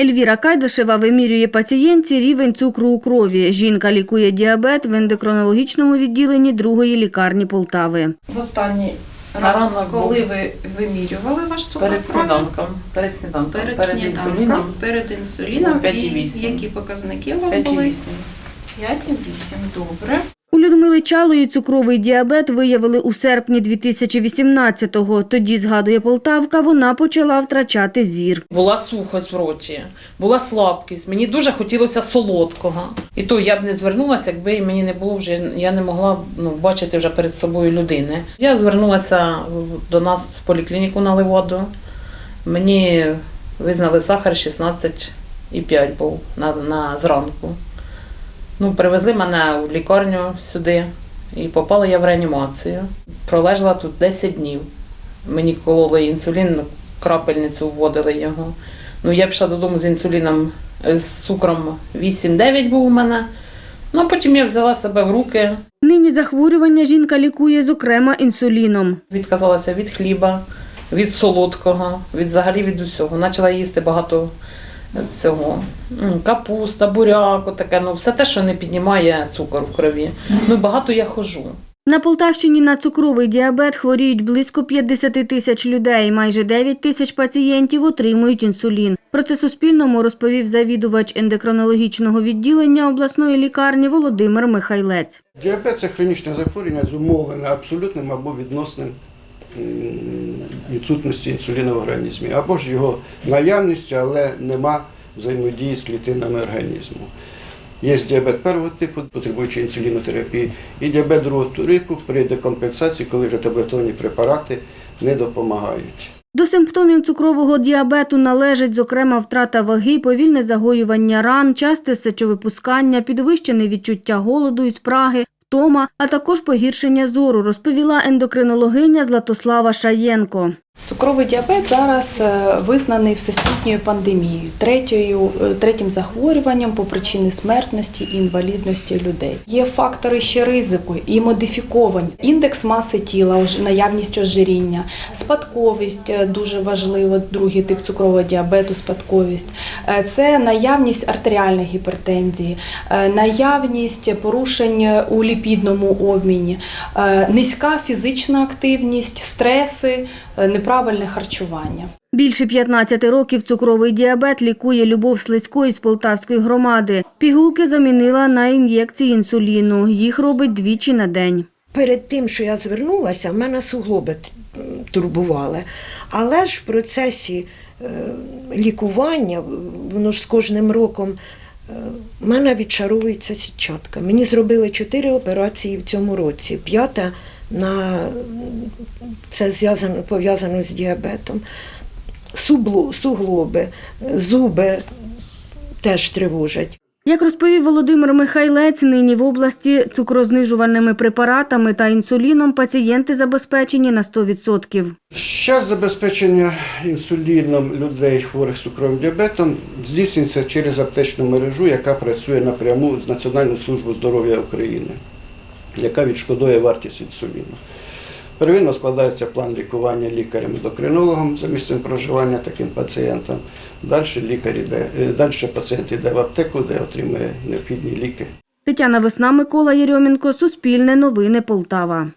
Ельвіра Кайдашева вимірює пацієнтці рівень цукру у крові. Жінка лікує діабет в ендокринологічному відділенні другої лікарні Полтави. В останній раз, ранок коли ви вимірювали ваш цукор, Перед сніданком. Перед сніданком. перед, перед сніданком, інсуліном. перед інсуліном, Ну, п'ять і які показники у вас 5,8. були? 5,8, добре. У Людмили Чалої цукровий діабет виявили у серпні 2018-го. Тоді, згадує Полтавка, вона почала втрачати зір. Була сухость в роті, була слабкість. Мені дуже хотілося солодкого. І то я б не звернулася, якби мені не було вже, я не могла ну, бачити вже перед собою людини. Я звернулася до нас в поліклініку на Ливоду. Мені визнали сахар 16,5 був на, на зранку. Ну, привезли мене у лікарню сюди і попала я в реанімацію. Пролежала тут 10 днів. Мені кололи інсулін, крапельницю вводили його. Ну, я пішла додому з інсуліном, е, з цукром 8-9 був у мене. Ну, а потім я взяла себе в руки, Нині захворювання жінка лікує, зокрема, інсуліном. відказалася від хліба, від солодкого, від взагалі від усього. Почала їсти багато цього. Капуста, буряк, таке, ну все те, що не піднімає цукор в крові. Ну, багато я хожу. На Полтавщині на цукровий діабет хворіють близько 50 тисяч людей. Майже 9 тисяч пацієнтів отримують інсулін. Про це Суспільному розповів завідувач ендокринологічного відділення обласної лікарні Володимир Михайлець. Діабет це хронічне захворювання зумовлене абсолютним або відносним м, відсутністю інсуліну в організмі, або ж його наявністю, але нема взаємодії з клітинами організму. Є діабет першого типу, потребуючи інсулінотерапії, і діабет другого типу при декомпенсації, коли вже таблетовані препарати не допомагають. До симптомів цукрового діабету належать, зокрема, втрата ваги, повільне загоювання ран, часте сечовипускання, підвищене відчуття голоду і спраги, втома, а також погіршення зору, розповіла ендокринологиня Златослава Шаєнко. Цукровий діабет зараз е, визнаний всесвітньою пандемією, третьою, е, третім захворюванням по причині смертності і інвалідності людей. Є фактори ще ризику і модифіковані. Індекс маси тіла, наявність ожиріння, спадковість е, дуже важливо, другий тип цукрового діабету, спадковість. Це наявність артеріальної гіпертензії, наявність порушень у ліпідному обміні, низька фізична активність, стреси, е, неправильне харчування. Більше 15 років цукровий діабет лікує Любов Слизько із Полтавської громади. Пігулки замінила на ін'єкції інсуліну. Їх робить двічі на день. Перед тим, що я звернулася, в мене суглоби турбували. Але ж в процесі е, лікування, воно ж з кожним роком, е, в мене відшаровується сітчатка. Мені зробили чотири операції в цьому році. П'ята на це зв'язано пов'язано з діабетом. Субло, суглоби, зуби теж тривожать. Як розповів Володимир Михайлець, нині в області цукрознижувальними препаратами та інсуліном пацієнти забезпечені на 100%. Час забезпечення інсуліном людей, хворих з цукровим діабетом, здійснюється через аптечну мережу, яка працює напряму з Національною службою здоров'я України, яка відшкодує вартість інсуліну. Первинно складається план лікування лікарем-ендокринологом за місцем проживання таким пацієнтам. Далі, лікар іде, е, далі пацієнт йде в аптеку, де отримує необхідні ліки. Тетяна Весна, Микола Єрьомінко, Суспільне новини Полтава.